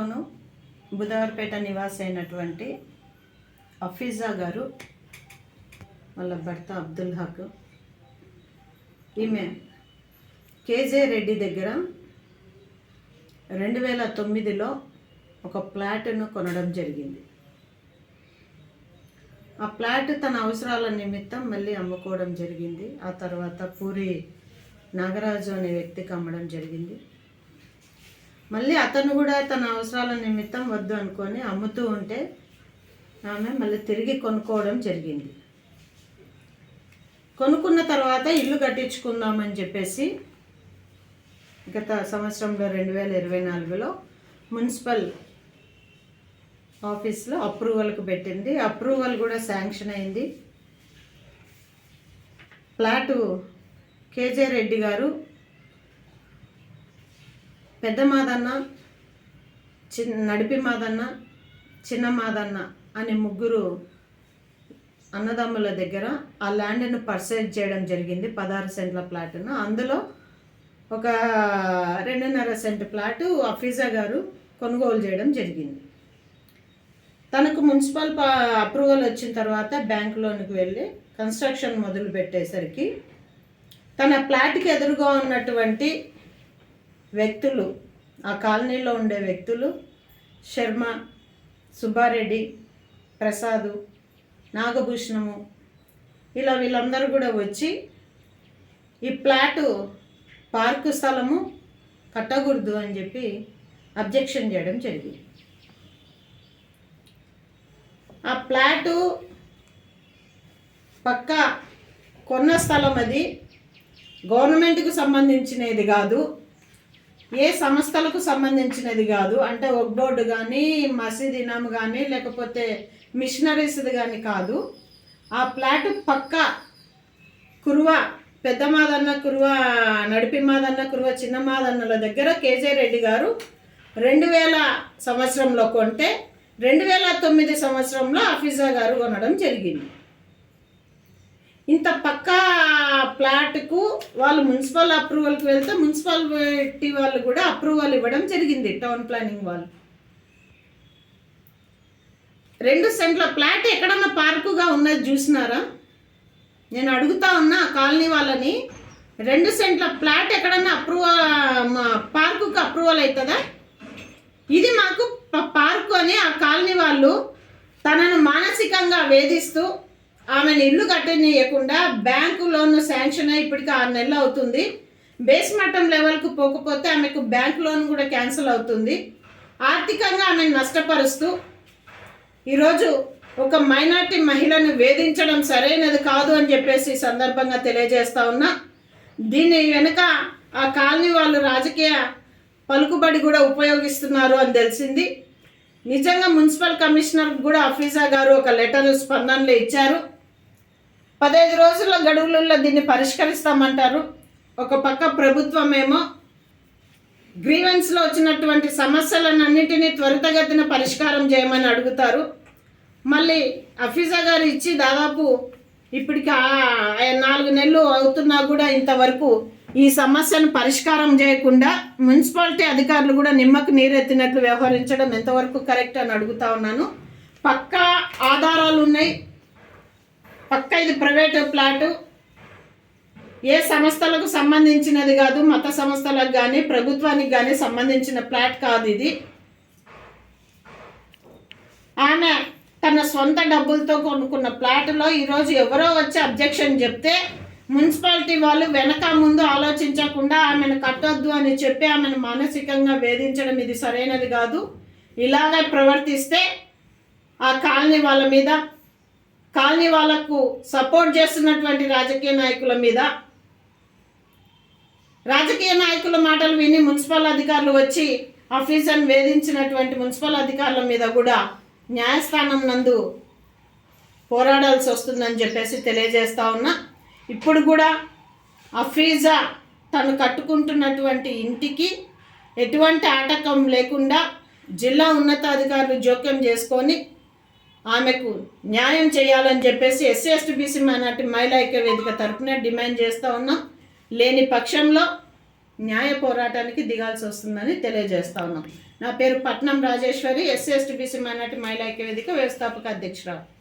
Town Budhavarapeta నివాసి అయినటువంటి అఫీజా గారు వాళ్ళ భర్త అబ్దుల్ హక్. ఈమె కేజే రెడ్డి దగ్గర రెండు వేల తొమ్మిదిలో ఒక ప్లాట్ను కొనడం జరిగింది. ఆ ప్లాట్ తన అవసరాల నిమిత్తం మళ్ళీ అమ్ముకోవడం జరిగింది. ఆ తర్వాత పూరి నాగరాజు అనే వ్యక్తికి అమ్మడం జరిగింది. మళ్ళీ అతను కూడా తన అవసరాల నిమిత్తం వద్దు అనుకొని అమ్ముతూ ఉంటే ఆమె మళ్ళీ తిరిగి కొనుక్కోవడం జరిగింది. కొనుక్కున్న తర్వాత ఇల్లు కట్టించుకుందామని చెప్పేసి గత సంవత్సరంలో రెండు వేల ఇరవై నాలుగులో మున్సిపల్ ఆఫీస్లో అప్రూవల్కి పెట్టింది. అప్రూవల్ కూడా శాంక్షన్ అయింది. ఫ్లాటు కేజే రెడ్డి గారు పెద్ద మాదన్న చిన్న నడిపి మాదన్న చిన్న మాదన్న అనే ముగ్గురు అన్నదమ్ముల దగ్గర ఆ ల్యాండ్ను పర్చేజ్ చేయడం జరిగింది పదహారు సెంట్ల ప్లాట్ను. అందులో ఒక రెండున్నర సెంట్ ప్లాటు అఫీజా గారు కొనుగోలు చేయడం జరిగింది. తనకు మున్సిపల్ ప- అప్రూవల్ వచ్చిన తర్వాత బ్యాంక్ లోన్కి వెళ్ళి కన్స్ట్రక్షన్ మొదలు పెట్టేసరికి తన ప్లాట్కి ఎదురుగా ఉన్నటువంటి వ్యక్తులు ఆ కాలనీలో ఉండే వ్యక్తులు శర్మ సుబ్బారెడ్డి ప్రసాదు నాగభూషణము ఇలా వీళ్ళందరూ కూడా వచ్చి ఈ ప్లాటు పార్కు స్థలము కట్టకూడదు అని చెప్పి అబ్జెక్షన్ చేయడం జరిగింది. ఆ ప్లాటు పక్క కొన్న స్థలం అది. గవర్నమెంట్కు సంబంధించినది కాదు. ఏ సంస్థలకు సంబంధించినది కాదు. అంటే ఒక బోర్డు కానీ మసీద్ ఇనాం కానీ లేకపోతే మిషనరీస్ది కానీ కాదు. ఆ ప్లాట్ పక్క కురువ పెద్ద మాదన్న కురువ నడిపి మాదన్న కురువ చిన్న మాదన్నల దగ్గర కేజే రెడ్డి గారు రెండు వేల సంవత్సరంలో కొంటే రెండు వేల తొమ్మిది సంవత్సరంలో అఫీజా గారు కొనడం జరిగింది. ఇంత పక్కా ప్లాట్కు వాళ్ళు మున్సిపల్ అప్రూవల్కి వెళ్తే మున్సిపాలిటీ వాళ్ళు కూడా అప్రూవల్ ఇవ్వడం జరిగింది టౌన్ ప్లానింగ్ వాళ్ళు. రెండు సెంట్ల ప్లాట్ ఎక్కడన్నా పార్కుగా ఉన్నది చూసినారా? నేను అడుగుతా ఉన్నా ఆ కాలనీ వాళ్ళని. రెండు సెంట్ల ప్లాట్ ఎక్కడన్నా అప్రూవల్ పార్కుకు అప్రూవల్ అవుతుందా? ఇది మాకు పార్కు అని ఆ కాలనీ వాళ్ళు తనను మానసికంగా వేధిస్తూ ఆమెను ఇల్లు కట్టనీయకుండా బ్యాంకు లోన్ శాంక్షన్ అయ్యి ఇప్పటికి ఆరు నెలలు అవుతుంది. బేస్ మట్టం లెవెల్కు పోకపోతే ఆమెకు బ్యాంక్ లోన్ కూడా క్యాన్సిల్ అవుతుంది. ఆర్థికంగా ఆమెను నష్టపరుస్తూ ఈరోజు ఒక మైనార్టీ మహిళను వేధించడం సరైనది కాదు అని చెప్పేసి సందర్భంగా తెలియజేస్తా ఉన్నా. దీని వెనుక ఆ కాలనీ వాళ్ళు రాజకీయ పలుకుబడి కూడా ఉపయోగిస్తున్నారు అని తెలిసింది. నిజంగా మున్సిపల్ కమిషనర్ కూడా అఫీజా గారు ఒక లెటర్ స్పందనలో ఇచ్చారు. పదహైదు రోజుల గడువులలో దీన్ని పరిష్కరిస్తామంటారు. ఒక పక్క ప్రభుత్వం ఏమో గ్రీవెన్స్లో వచ్చినటువంటి సమస్యలన్నింటినీ త్వరితగతిన పరిష్కారం చేయమని అడుగుతారు. మళ్ళీ అఫీజా గారు ఇచ్చి దాదాపు ఇప్పటికి నాలుగు నెలలు అవుతున్నా కూడా ఇంతవరకు ఈ సమస్యను పరిష్కారం చేయకుండా మున్సిపాలిటీ అధికారులు కూడా నిమ్మకు నీరెత్తినట్లు వ్యవహరించడం ఎంతవరకు కరెక్ట్ అని అడుగుతా ఉన్నాను. పక్కా ఆధారాలు పక్క ఇది ప్రైవేటు ప్లాటు. ఏ సంస్థలకు సంబంధించినది కాదు మత సంస్థలకు కానీ ప్రభుత్వానికి కానీ సంబంధించిన ప్లాట్ కాదు ఇది. ఆమె తన సొంత డబ్బులతో కొనుక్కున్న ప్లాట్లో ఈరోజు ఎవరో వచ్చి అబ్జెక్షన్ చెప్తే మున్సిపాలిటీ వాళ్ళు వెనక ముందు ఆలోచించకుండా ఆమెను కట్టొద్దు అని చెప్పి ఆమెను మానసికంగా వేధించడం ఇది సరైనది కాదు. ఇలాగే ప్రవర్తిస్తే ఆ కాలనీ వాళ్ళ మీద కాలనీ వాళ్ళకు సపోర్ట్ చేస్తున్నటువంటి రాజకీయ నాయకుల మీద రాజకీయ నాయకుల మాటలు విని మున్సిపల్ అధికారులు వచ్చి ఆఫీసర్ని వేధించినటువంటి మున్సిపల్ అధికారుల మీద కూడా న్యాయస్థానం నందు పోరాడాల్సి వస్తుందని చెప్పేసి తెలియజేస్తా ఉన్నా. ఇప్పుడు కూడా అఫీజా తను కట్టుకుంటున్నటువంటి ఇంటికి ఎటువంటి ఆటకం లేకుండా జిల్లా ఉన్నతాధికారులు జోక్యం చేసుకొని ఆమెకు న్యాయం చేయాలని చెప్పేసి ఎస్సీ ఎస్టీ బీసీ మైనార్టీ మహిళా ఐక్య వేదిక డిమాండ్ చేస్తూ ఉన్నాం. లేని పక్షంలో న్యాయ పోరాటానికి దిగాల్సి వస్తుందని తెలియజేస్తా ఉన్నాం. నా పేరు Patnam Rajeshwari SC ST BC minority మహిళా ఐక్య వేదిక వ్యవస్థాపక అధ్యక్షురాలు.